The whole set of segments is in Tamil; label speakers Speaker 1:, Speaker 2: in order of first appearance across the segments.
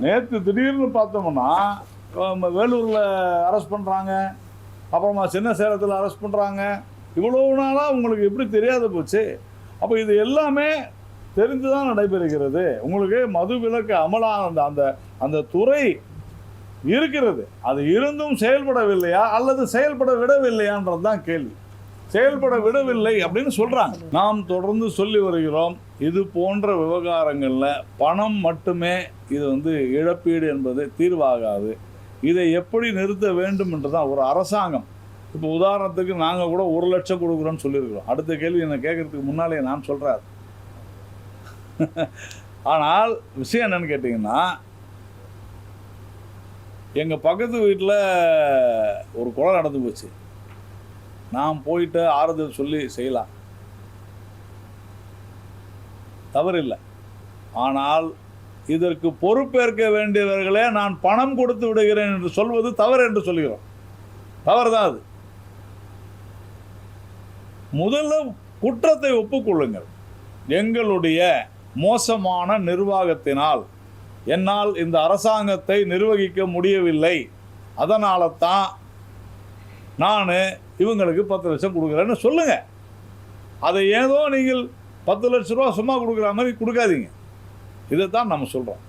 Speaker 1: நேற்று திடீர்னு பார்த்தோம்னா வேலூரில் அரெஸ்ட் பண்ணுறாங்க அப்புறமா சின்ன சேலத்தில் அரெஸ்ட் பண்ணுறாங்க இவ்வளோ நாளாக உங்களுக்கு எப்படி தெரியாத போச்சு? அப்போ இது எல்லாமே தெரிந்து தான் நடைபெறுகிறது. உங்களுக்கு மது விலக்கு அமலான அந்த அந்த அந்த துறை இருக்கிறது. அது இருந்தும் செயல்படவில்லையா அல்லது செயல்பட விடவில்லையான்றது தான் கேள்வி. செயல்பட விடவில்லை அப்படின்னு சொல்கிறாங்க நாம் தொடர்ந்து சொல்லி வருகிறோம் இது போன்ற விவகாரங்களில் பணம் மட்டுமே இது வந்து இழப்பீடு என்பது தீர்வாகாது. இதை எப்படி நிறுத்த வேண்டும் என்று தான் ஒரு அரசாங்கம். இப்போ உதாரணத்துக்கு நாங்கள் கூட ஒரு லட்சம் கொடுக்குறோன்னு சொல்லியிருக்கிறோம். அடுத்த கேள்வி என்னை கேட்கறதுக்கு முன்னாலே நான் சொல்கிறார் ஆனால் விஷயம் என்னன்னு கேட்டிங்கன்னா எங்கள் பக்கத்து வீட்டில் ஒரு குலம் நடந்து போச்சு. நாம் போயிட்டு ஆறுதல் சொல்லி செய்யலாம். தவறில்லை. ஆனால் இதற்கு பொறுப்பேற்க வேண்டியவர்களே நான் பணம் கொடுத்து விடுகிறேன் என்று சொல்வது தவறு என்று சொல்கிறோம். தவறு தான் அது. முதல்ல குற்றத்தை ஒப்புக்கொள்ளுங்கள். எங்களுடைய மோசமான நிர்வாகத்தினால் என்னால் இந்த அரசாங்கத்தை நிர்வகிக்க முடியவில்லை. அதனால தான் நான் இவங்களுக்கு பத்து லட்சம் கொடுக்குறேன்னு சொல்லுங்க. அதை ஏதோ நீங்கள் பத்து லட்ச ரூபா சும்மா கொடுக்குற மாதிரி கொடுக்காதீங்க. இதைத்தான் நம்ம சொல்கிறோம்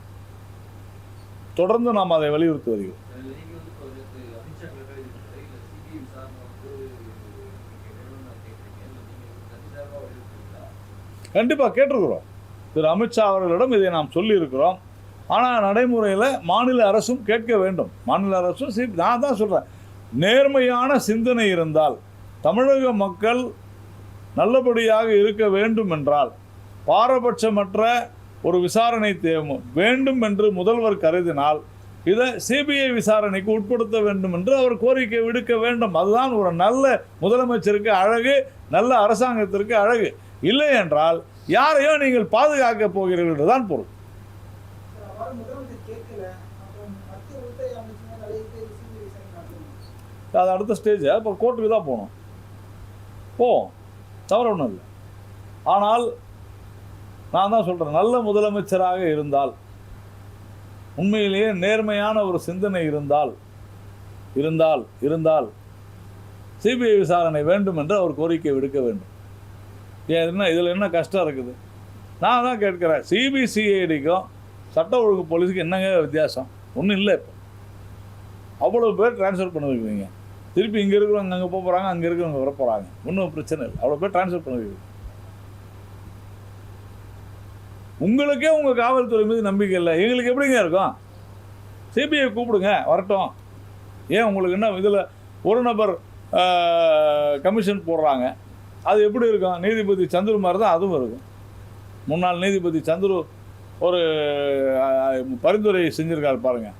Speaker 1: தொடர்ந்து நாம் அதை வலியுறுத்தி வருகிறோம்.
Speaker 2: கண்டிப்பா
Speaker 1: கண்டிப்பாக கேட்டிருக்கிறோம். திரு அமித்ஷா அவர்களிடம் இதை நாம் சொல்லியிருக்கிறோம். ஆனால் நடைமுறையில் மாநில அரசும் கேட்க வேண்டும். மாநில அரசும் சி நான் தான் சொல்கிறேன் நேர்மையான சிந்தனை இருந்தால் தமிழக மக்கள் நல்லபடியாக இருக்க வேண்டும் என்றால் பாரபட்சமற்ற ஒரு விசாரணை தேவை வேண்டும் என்று முதல்வர் கருதினால் இதை சிபிஐ விசாரணைக்கு உட்படுத்த வேண்டும் என்று அவர் கோரிக்கை விடுக்க வேண்டும். அதுதான் ஒரு நல்ல முதலமைச்சருக்கு அழகு நல்ல அரசாங்கத்திற்கு அழகு. இல்லை என்றால் யாரையோ நீங்கள் பாதுகாக்க போகிறீர்கள் என்றுதான் பொருள்
Speaker 3: அவ்வாறு முதலமைச்சர் கேட்கல அப்புறம் மத்திய உள்துறை அமைச்சர் தலையிட்டு சிபிஐ விசாரணை நடத்தணும்
Speaker 1: அது அடுத்த ஸ்டேஜ் அப்போ கோர்ட்டுக்கு தான் போகணும். போவோம் தவறு ஒன்றும் இல்லை. ஆனால் நான் தான் சொல்கிறேன் நல்ல முதலமைச்சராக இருந்தால் உண்மையிலேயே நேர்மையான ஒரு சிந்தனை இருந்தால் இருந்தால் இருந்தால் சிபிஐ விசாரணை வேண்டும் என்று அவர் கோரிக்கை விடுக்க வேண்டும். ஏன் என்ன இதில் என்ன கஷ்டம் இருக்குது? நான் தான் கேட்குறேன் சிபிசிஐடிக்கும் சட்ட ஒழுங்கு போலீஸுக்கு என்னங்க வித்தியாசம்? ஒன்றும் இல்லை இப்போ. அவ்வளோ பேர் ட்ரான்ஸ்ஃபர் பண்ண வைக்கிறீங்க திருப்பி இங்கே இருக்கிறவங்க அங்கே போக போகிறாங்க அங்கே இருக்கிறவங்க வர போகிறாங்க ஒன்றும் பிரச்சனை இல்லை. அவ்வளோ பேர் ட்ரான்ஸ்ஃபர் பண்ணுவீங்க உங்களுக்கே உங்கள் காவல்துறை மீது நம்பிக்கை இல்லை. எங்களுக்கு எப்படிங்க இருக்கும்? சிபிஐ கூப்பிடுங்க வரட்டும். ஏன் உங்களுக்கு என்ன இதில் ஒரு நபர் கமிஷன் போடுறாங்க. அது எப்படி இருக்கும்? நீதிபதி சந்துரு மாதிரி தான் அதுவும் இருக்கும். முன்னாள் நீதிபதி சந்துரு ஒரு பரிந்துரை செஞ்சுருக்காரு பாருங்கள்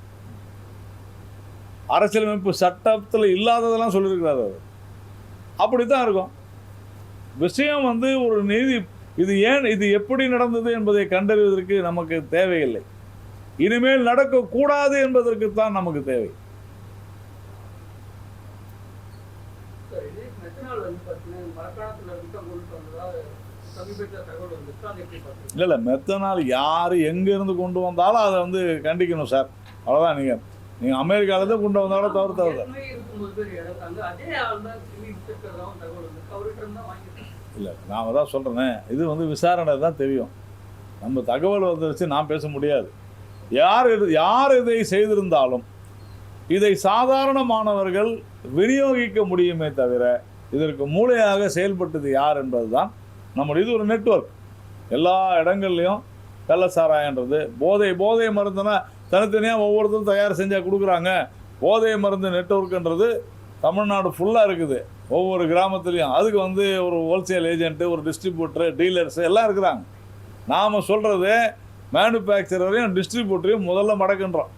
Speaker 1: அரசியலமைப்பு சட்டத்தில் இல்லாததெல்லாம் சொல்லியிருக்கிறாரு அவர். அப்படி தான் இருக்கும். விஷயம் வந்து ஒரு நீதி இது ஏன் இது எப்படி நடந்தது என்பதை கண்டறிவதற்கு நமக்கு தேவையில்லை. இனிமேல் நடக்கக்கூடாது என்பதற்கு தான் நமக்கு தேவை. இல்லை இல்லை மெத்தனால் யார் எங்கேருந்து கொண்டு வந்தாலும் அதை வந்து கண்டிக்கணும் சார். அவ்வளோதான் நீங்கள் நீங்கள் அமெரிக்காவிலேருந்து கொண்டு வந்தாலும் தவறு தான்.
Speaker 4: தான் வந்து தான் வாங்கியிருக்காங்க
Speaker 1: இல்லை நான் தான் சொல்கிறேனே இது வந்து விசாரணை தான் தெரியும். நம்ம தகவல் வந்துருச்சு நான் பேச முடியாது. யார் யார் இதை செய்திருந்தாலும் இதை சாதாரணமானவர்கள் விநியோகிக்க முடியுமே தவிர இதற்கு மூளையாக செயல்பட்டது யார் என்பதுதான் நம்முடைய இது ஒரு நெட்வொர்க். எல்லா இடங்கள்லையும் கள்ளசாராயன்றது போதை போதை மருந்துனா தனித்தனியாக ஒவ்வொருத்தரும் தயார் செஞ்சால் கொடுக்குறாங்க. போதை மருந்து நெட்வொர்க்குன்றது தமிழ்நாடு ஃபுல்லாக இருக்குது. ஒவ்வொரு கிராமத்துலேயும். அதுக்கு வந்து ஒரு ஹோல்சேல் ஏஜென்ட்டு ஒரு டிஸ்ட்ரிபியூட்டரு டீலர்ஸ் எல்லாம் இருக்கிறாங்க. நாம் சொல்கிறது மேனுஃபேக்சரரையும் டிஸ்ட்ரிபியூட்டரையும் முதல்ல மடக்குன்றோம்.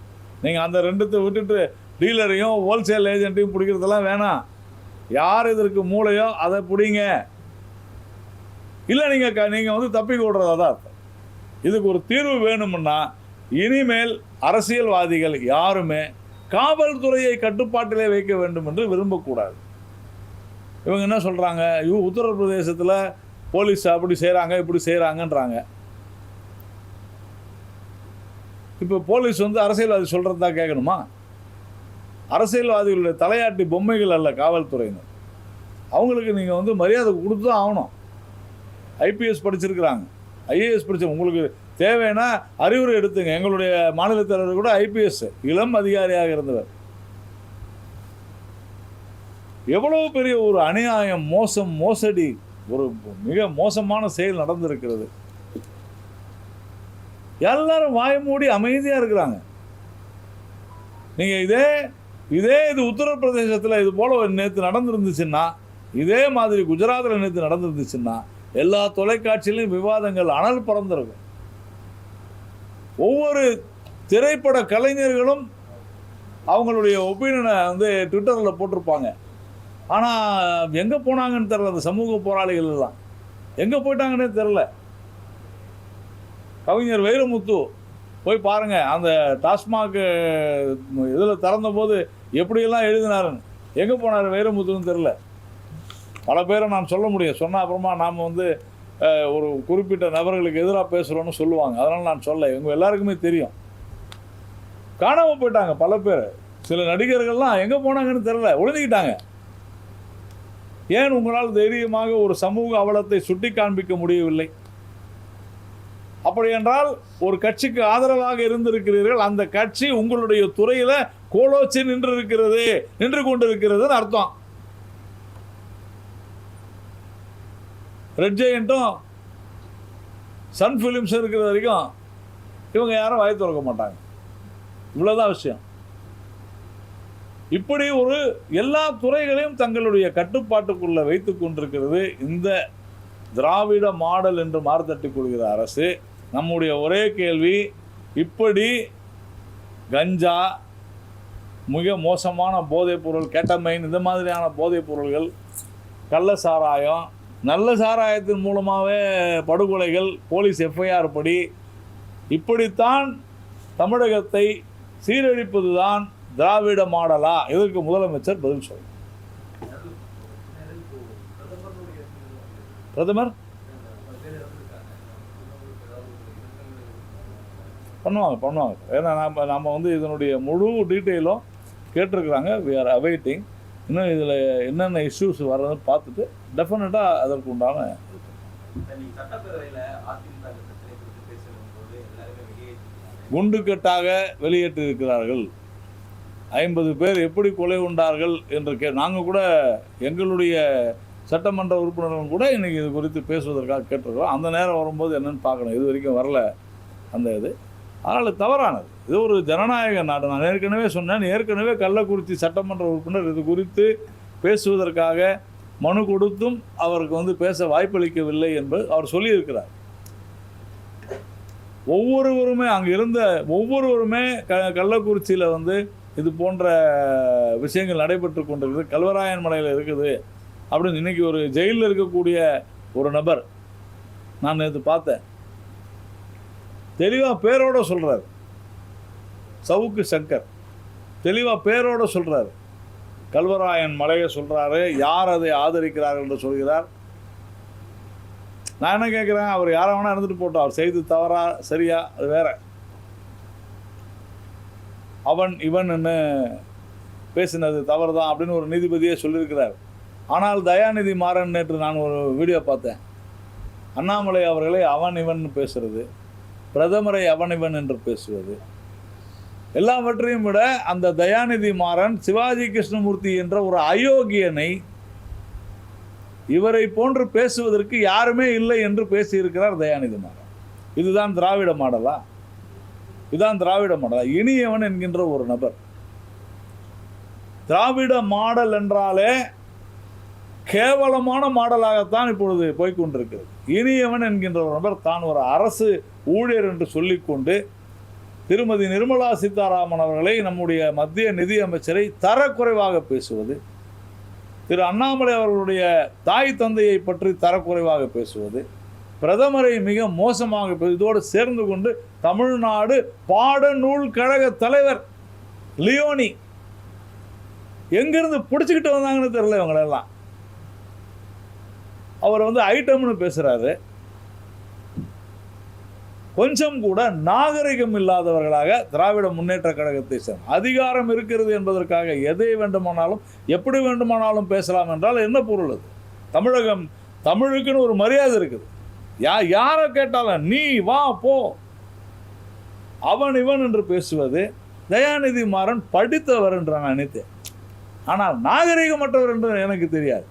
Speaker 1: நீங்கள் அந்த ரெண்டுத்தை விட்டுட்டு டீலரையும் ஹோல்சேல் ஏஜென்ட்டையும் பிடிக்கிறதெல்லாம் வேணாம். யார் இதற்கு மூளையோ அதை பிடிங்க. இல்லை நீங்கள் க நீங்கள் வந்து தப்பி விடுறதா தான் இதுக்கு ஒரு தீர்வு வேணும்னா இனிமேல் அரசியல்வாதிகள் யாருமே காவல்துறையை கட்டுப்பாட்டிலே வைக்க வேண்டும் என்று விரும்பக்கூடாது. இவங்க என்ன சொல்கிறாங்க இவ உத்தரப்பிரதேசத்தில் போலீஸ் அப்படி செய்கிறாங்க இப்படி செய்கிறாங்கன்றாங்க இப்போ போலீஸ் வந்து அரசியல்வாதி சொல்கிறது தான் கேட்கணுமா? அரசியல்வாதிகளுடைய தலையாட்டி பொம்மைகள் அல்ல காவல்துறையினர். அவங்களுக்கு நீங்கள் வந்து மரியாதை கொடுத்து தான் ஆகணும் ஐபிஎஸ் படிச்சிருக்கிறாங்க. ஐஏஎஸ் படித்த உங்களுக்கு தேவைன்னா அறிவுரை எடுத்துங்க. எங்களுடைய மாநில தலைவர் கூட ஐபிஎஸ் இளம் அதிகாரியாக இருந்தவர். எவ்வளவு பெரிய ஒரு அநியாயம் மோசம் மோசடி ஒரு மிக மோசமான செயல் நடந்திருக்கிறது. எல்லாரும் வாய மூடி அமைதியாக இருக்கிறாங்க. நீங்கள் இதே இதே இது உத்தரப்பிரதேசத்தில் இது போல நேற்று நடந்திருந்துச்சுன்னா இதே மாதிரி குஜராத்தில் நேற்று நடந்திருந்துச்சுன்னா எல்லா தொலைக்காட்சியிலையும் விவாதங்கள் அனல் பறந்திருக்கும். ஒவ்வொரு திரைப்பட கலைஞர்களும் அவங்களுடைய ஒப்பீனியனை வந்து ட்விட்டரில் போட்டிருப்பாங்க. ஆனால் எங்கே போனாங்கன்னு தெரில அந்த சமூக போராளிகள் எல்லாம். எங்கே போயிட்டாங்கன்னே தெரில கவிஞர் வைரமுத்து போய் பாருங்கள் அந்த டாஸ்மாக் இதில் திறந்தபோது எப்படியெல்லாம் எழுதினாருன்னு. எங்கே போனார் வைரமுத்துன்னு தெரில பல பேரை நான் சொல்ல முடியும். சொன்ன அப்புறமா நாம் வந்து ஒரு குறிப்பிட்ட நபர்களுக்கு எதிராக பேசுகிறோன்னு சொல்லுவாங்க. அதனால் நான் சொல்ல இவங்க எல்லாருக்குமே தெரியும். காணாமல் போயிட்டாங்க பல பேர். சில நடிகர்கள்லாம் எங்கே போனாங்கன்னு தெரில ஒழுந்துக்கிட்டாங்க ஏன் உங்களால் தைரியமாக ஒரு சமூக அவலத்தை சுட்டி காண்பிக்க முடியவில்லை? அப்படி என்றால் ஒரு கட்சிக்கு ஆதரவாக இருந்திருக்கிறீர்கள். அந்த கட்சி உங்களுடைய துறையில் கோலோச்சி நின்று இருக்கிறது நின்று கொண்டிருக்கிறதுன்னு அர்த்தம். ரெட் ஜெயண்ட்டும் சன் ஃபிலிம்ஸ் இருக்கிற வரைக்கும் இவங்க யாரும் வாய் திறக்க மாட்டாங்க. இவ்வளோதான் விஷயம். இப்படி ஒரு எல்லா துறைகளையும் தங்களுடைய கட்டுப்பாட்டுக்குள்ளே வைத்துக் கொண்டிருக்கிறது இந்த திராவிட மாடல் என்று மாறுதட்டி கொள்கிற அரசு. நம்முடைய ஒரே கேள்வி இப்படி கஞ்சா மிக மோசமான போதைப் பொருள் கேட்டமைன் இந்த மாதிரியான போதைப் பொருள்கள் கள்ள சாராயம் நல்ல சாராயத்தின் மூலமாகவே படுகொலைகள் போலீஸ் எஃப்ஐஆர் படி இப்படித்தான் தமிழகத்தை சீரழிப்பது தான் திராவிட மாடலா? இதற்கு முதலமைச்சர் பதில் சொல்லணும் பிரதமர்? பண்ணுவாங்க பண்ணுவாங்க. ஏன்னா நம்ம நம்ம வந்து இதனுடைய முழு டீட்டெயிலும் கேட்டிருக்கிறாங்க. வி ஆர் அவைட்டிங் இன்னும் இதில் என்னென்ன இஷ்யூஸ் வர்றதுன்னு பார்த்துட்டு டெஃபினட்டாக அதற்கு உண்டான குண்டுக்கட்டாக வெளியேற்றிருக்கிறார்கள் ஐம்பது பேர் எப்படி கொலை உண்டார்கள் என்று கே நாங்கள் கூட எங்களுடைய சட்டமன்ற உறுப்பினர்கள் கூட இன்றைக்கி இது குறித்து பேசுவதற்காக கேட்டிருக்கிறோம். அந்த நேரம் வரும்போது என்னென்னு பார்க்கணும். இது வரைக்கும் வரல அந்த இது. அதனால் தவறானது. இது ஒரு ஜனநாயக நாடு. நான் ஏற்கனவே சொன்னேன். ஏற்கனவே கள்ளக்குறிச்சி சட்டமன்ற உறுப்பினர் இது குறித்து பேசுவதற்காக மனு கொடுத்தும் அவருக்கு வந்து பேச வாய்ப்பளிக்கவில்லை என்பது அவர் சொல்லியிருக்கிறார். ஒவ்வொருவருமே அங்கே இருந்த ஒவ்வொருவருமே க கள்ளக்குறிச்சியில் வந்து இது போன்ற விஷயங்கள் நடைபெற்று கொண்டிருக்குது. கல்வராயன் மலையில் இருக்குது அப்படின்னு இன்னைக்கு ஒரு ஜெயிலில் இருக்கக்கூடிய ஒரு நபர் நான் நேற்று பார்த்தேன். தெளிவாக பேரோட சொல்கிறார் சவுக்கு சங்கர். தெளிவாக பேரோட சொல்கிறார் கல்வராயன் மலையை சொல்கிறாரு யார் அதை ஆதரிக்கிறார்கள் என்று சொல்கிறார். நான் என்ன கேட்குறேன் அவர் யாரை வேணால் இருந்துட்டு போட்டோம் அவர் செய்து தவறா சரியா அது வேற. அவன் இவன் பேசினது தவறு தான் அப்படின்னு ஒரு நீதிபதியே சொல்லியிருக்கிறார். ஆனால் தயாநிதி மாறன் நேற்று நான் ஒரு வீடியோ பார்த்தேன். அண்ணாமலை அவர்களை அவன் இவன் பேசுறது. பிரதமரை அவனிவன் என்று பேசுவது. எல்லாவற்றையும் விட அந்த தயாநிதி மாறன் சிவாஜி கிருஷ்ணமூர்த்தி என்ற ஒரு அயோக்கியனை இவரை போன்று பேசுவதற்கு யாருமே இல்லை என்று பேசியிருக்கிறார் தயாநிதி மாறன். இதுதான் திராவிட மாடலா? இதுதான் திராவிட மாடலா? இனியவன் என்கின்ற ஒரு நபர். திராவிட மாடல் என்றாலே கேவலமான மாடலாகத்தான் இப்பொழுது போய்கொண்டிருக்கிறது இனியவன் என்கின்ற ஒரு நபர் தான் ஒரு அரசு ஊழியர் என்று சொல்லிக்கொண்டு திருமதி நிர்மலா சீதாராமன் அவர்களை நம்முடைய மத்திய நிதி அமைச்சரை தரக்குறைவாக பேசுவது திரு அண்ணாமலை அவர்களுடைய தாய் தந்தையை பற்றி தரக்குறைவாக பேசுவது பிரதமரை மிக மோசமாக இதோடு சேர்ந்து கொண்டு தமிழ்நாடு பாடநூல் கழக தலைவர் லியோனி எங்கிருந்து பிடிச்சிக்கிட்டு வந்தாங்கன்னு தெரியல இவங்களெல்லாம். அவர் வந்து ஐட்டம்னு பேசுகிறாரு கொஞ்சம் கூட நாகரிகம் இல்லாதவர்களாக திராவிட முன்னேற்ற கழகத்தை சேர்ந்த அதிகாரம் இருக்கிறது என்பதற்காக எதை வேண்டுமானாலும் எப்படி வேண்டுமானாலும் பேசலாம் என்றால் என்ன பொருள் அது? தமிழகம் தமிழுக்குன்னு ஒரு மரியாதை இருக்குது. யா யாரை கேட்டாலும் நீ வா போ. அவன் இவன் என்று பேசுவது தயாநிதி மாறன் படித்தவர் என்று நான் நினைத்தேன். ஆனால் நாகரிகமற்றவர் என்று எனக்கு தெரியாது.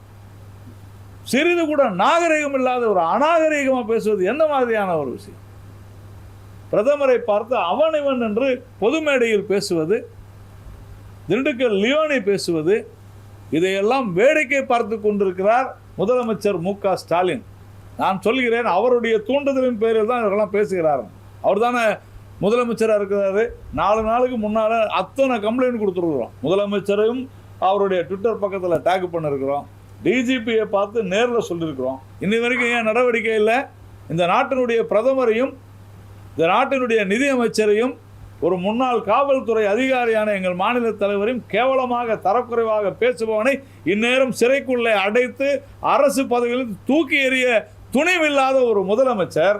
Speaker 1: சிறிது கூட நாகரிகம் இல்லாத ஒரு அநாகரிகமாக பேசுவது என்ன மாதிரியான ஒரு விஷயம்? பிரதமரை பார்த்து அவன் இவன் என்று பொது மேடையில் பேசுவது திண்டுக்கல் லியோனை பேசுவது இதையெல்லாம் வேடிக்கை பார்த்து கொண்டிருக்கிறார் முதலமைச்சர் மு க ஸ்டாலின். நான் சொல்கிறேன் அவருடைய தூண்டுதலின் பேரில் தான் இவரெல்லாம் பேசுகிறார். அவர் தானே முதலமைச்சராக இருக்கிறாரு. நாலு நாளுக்கு முன்னால் அத்தனை கம்ப்ளைண்ட் கொடுத்துருக்குறோம். முதலமைச்சரையும் அவருடைய ட்விட்டர் பக்கத்தில் டேக் பண்ணிருக்கிறோம். டிஜிபியை பார்த்து நேரில் சொல்லியிருக்கிறோம் இன்னி வரைக்கும் ஏன் நடவடிக்கை இல்லை? இந்த நாட்டினுடைய பிரதமரையும் இந்த நாட்டினுடைய நிதியமைச்சரையும் ஒரு முன்னாள் காவல்துறை அதிகாரியான எங்கள் மாநில தலைவரையும் கேவலமாக தரக்குறைவாக பேசுபவனை இந்நேரம் சிறைக்குள்ளே அடைத்து அரசு பதவியில் தூக்கி எறிய துணிவில்லாத ஒரு முதலமைச்சர்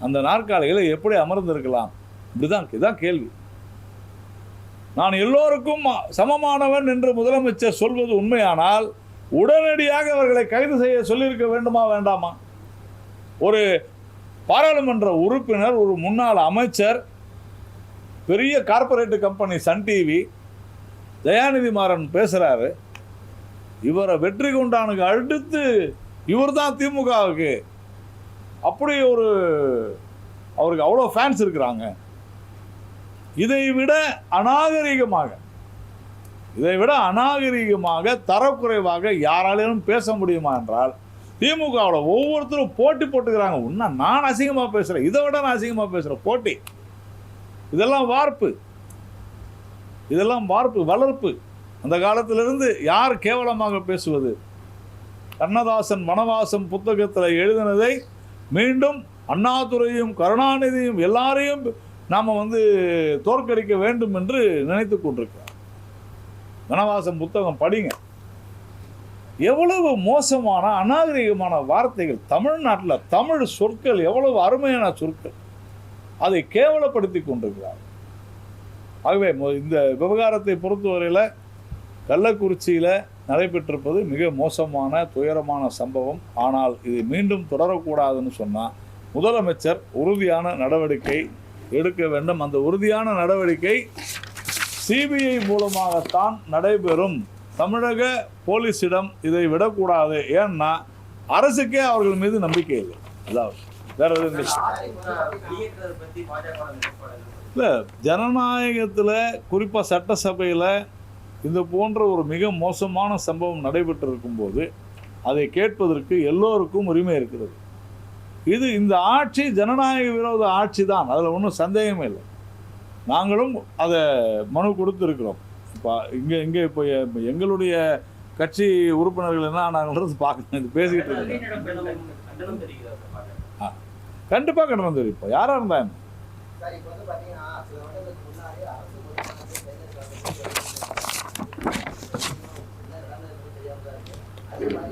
Speaker 1: அந்த நாற்காலிகளை எப்படி அமர்ந்திருக்கலாம்? இப்படிதான் இதுதான் கேள்வி. நான் எல்லோருக்கும் சமமானவன் என்று முதலமைச்சர் சொல்வது உண்மையானால் உடனடியாக அவர்களை கைது செய்ய சொல்லியிருக்க வேண்டுமா வேண்டாமா? ஒரு பாராளுமன்ற உறுப்பினர் ஒரு முன்னாள் அமைச்சர் பெரிய corporate company Sun TV Dayanidhi Maran பேசுகிறாரு இவரை வெற்றி கொண்டானுக்கு அடுத்து இவர் தான் திமுகவுக்கு. அப்படி ஒரு அவருக்கு அவ்வளோ ஃபேன்ஸ் இருக்கிறாங்க. இதை விட அநாகரிகமாக இதை விட அநாகரிகமாக தரக்குறைவாக யாராலும் பேச முடியுமா என்றால் திமுகவில் ஒவ்வொருத்தரும் போட்டி போட்டுக்கிறாங்க. இன்னும் நான் அசிங்கமாக பேசுகிறேன் இதை விட நான் அசிங்கமாக பேசுகிறேன் போட்டி. இதெல்லாம் வார்ப்பு. இதெல்லாம் வார்ப்பு வளர்ப்பு. அந்த காலத்திலிருந்து யார் கேவலமாக பேசுவது? கண்ணதாசன் வனவாசம் புத்தகத்தில் எழுதினதை மீண்டும் அண்ணாதுரையும் கருணாநிதியும் எல்லாரையும் நாம் வந்து தோற்கடிக்க வேண்டும் என்று நினைத்து கொண்டிருக்கிறார். வனவாசம் புத்தகம் படிங்க. எவ்வளவு மோசமான அநாகரிகமான வார்த்தைகள். தமிழ்நாட்டில் தமிழ் சொற்கள் எவ்வளவு அருமையான சொற்கள். அதை கேவலப்படுத்தி கொண்டிருக்கிறார். ஆகவே இந்த விவகாரத்தை பொறுத்தவரையில் கள்ளக்குறிச்சியில் நடைபெற்றிருப்பது மிக மோசமான துயரமான சம்பவம். ஆனால் இது மீண்டும் தொடரக்கூடாதுன்னு சொன்னால் முதலமைச்சர் உறுதியான நடவடிக்கை எடுக்க வேண்டும். அந்த உறுதியான நடவடிக்கை சிபிஐ மூலமாகத்தான் நடைபெறும். தமிழக போலீஸிடம் இதை விடக்கூடாது. ஏன்னா அரசுக்கே அவர்கள் மீது நம்பிக்கை இல்லை. அதாவது வேற எதுவும் இல்லை. ஜனநாயகத்தில் குறிப்பாக சட்டசபையில் இது போன்ற ஒரு மிக மோசமான சம்பவம் நடைபெற்று இருக்கும்போது அதை கேட்பதற்கு எல்லோருக்கும் உரிமை இருக்கிறது. இது இந்த ஆட்சி ஜனநாயக விரோத ஆட்சி தான் அதில் ஒன்றும் சந்தேகமே இல்லை. நாங்களும் அதை மனு கொடுத்துருக்கிறோம். இப்போ இங்கே இங்கே இப்போ எங்களுடைய கட்சி உறுப்பினர்கள் என்ன ஆனாங்கன்றது பார்க்கணும். இது பேசிக்கிட்டு இருக்கோம்.
Speaker 2: கண்டனம்
Speaker 1: கண்டிப்பாக கண்டனம் தெரிவிப்போம். யாராக இருந்தா என்ன?
Speaker 3: இல்லை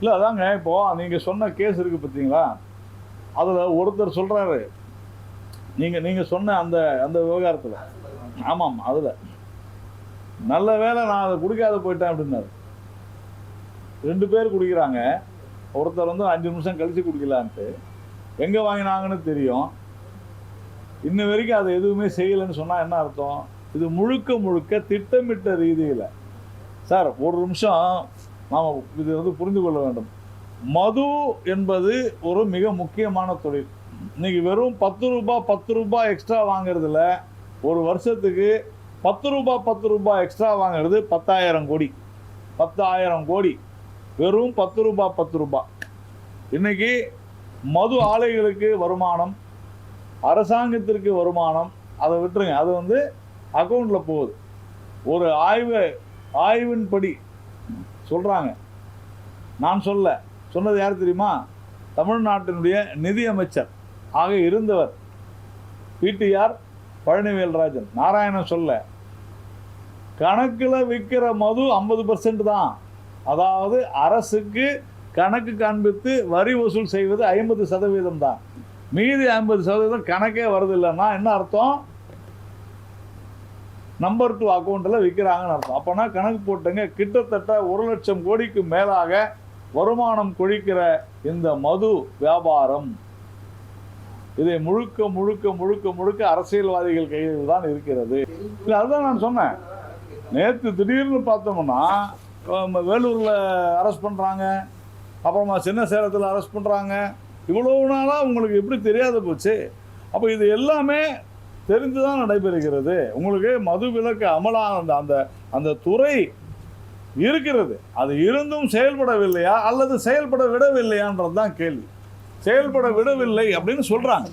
Speaker 1: இல்லை அதாங்க இப்போ நீங்கள் சொன்ன கேஸ் இருக்குது பார்த்தீங்களா அதில் ஒருத்தர் சொல்கிறாரு நீங்கள் நீங்கள் சொன்ன அந்த அந்த விவகாரத்தில். ஆமாம் அதில். நல்ல வேளை நான் அதை குடிக்காத போயிட்டேன் அப்படின்னாரு. ரெண்டு பேர் குடிக்கிறாங்க. ஒருத்தர் வந்து அஞ்சு நிமிஷம் கழித்து குடிக்கலான்ட்டு. எங்கே வாங்கினாங்கன்னு தெரியும். இன்ன வரைக்கும் அதை எதுவுமே செய்யலைன்னு சொன்னால் என்ன அர்த்தம்? இது முழுக்க முழுக்க திட்டமிட்ட ரீதியில். சார் ஒரு நிமிஷம். நாம் இது வந்து புரிந்து கொள்ள வேண்டும். மது என்பது ஒரு மிக முக்கியமான தொழில். இன்னைக்கு வெறும் பத்து ரூபாய் பத்து ரூபாய் எக்ஸ்ட்ரா வாங்குறதுல ஒரு வருஷத்துக்கு பத்து ரூபாய் பத்து ரூபாய் எக்ஸ்ட்ரா வாங்குறது பத்தாயிரம் கோடி. பத்தாயிரம் கோடி. வெறும் பத்து ரூபாய் பத்து ரூபாய் இன்னைக்கு மது ஆலைகளுக்கு வருமானம் அரசாங்கத்திற்கு வருமானம் அதை விட்டுருங்க. அது வந்து அக்கௌண்ட்டில் போகுது. ஒரு ஆய்வு ஆய்வின்படி சொல்கிறாங்க நான் சொல்ல. சொன்னது யார் தெரியுமா? தமிழ்நாட்டினுடைய நிதியமைச்சர். ஆக இருந்தவர். பிடிஆர் பழனிவேல்ராஜன். நாராயணன் சொல்ல கணக்கில் விற்கிற மது ஐம்பது பர்சன்ட் தான். அதாவது அரசுக்கு கணக்கு காண்பித்து வரி வசூல் செய்வது ஐம்பது சதவீதம் தான். மீதி ஐம்பது சதவீதம் கணக்கே வருது இல்லைன்னா என்ன அர்த்தம்? நம்பர் டூ அக்கௌண்ட்டில் விற்கிறாங்கன்னு அர்த்தம். அப்போனா கணக்கு போட்டுங்க. கிட்டத்தட்ட ஒரு லட்சம் கோடிக்கு மேலாக வருமானம் கொழிக்கிற இந்த மது வியாபாரம். இதை முழுக்க முழுக்க முழுக்க முழுக்க அரசியல்வாதிகள் கையில் தான் இருக்கிறது. இல்லை அதுதான் நான் சொன்னேன். நேற்று திடீர்னு பார்த்தோம்னா வேலூரில் அரெஸ்ட் பண்ணுறாங்க அப்புறமா சின்ன சேலத்தில் அரெஸ்ட் பண்ணுறாங்க இவ்வளவு நாளாக உங்களுக்கு எப்படி தெரியாத போச்சு? அப்போ இது எல்லாமே தெரிந்து தான் நடைபெறுகிறது. உங்களுக்கு மது விலக்கு அமலான அந்த அந்த அந்த துறை இருக்கிறது. அது இருந்தும் செயல்படவில்லையா அல்லது செயல்பட விடவில்லையான்றது தான் கேள்வி. செயல்பட விடவில்லை அப்படின்னு சொல்கிறாங்க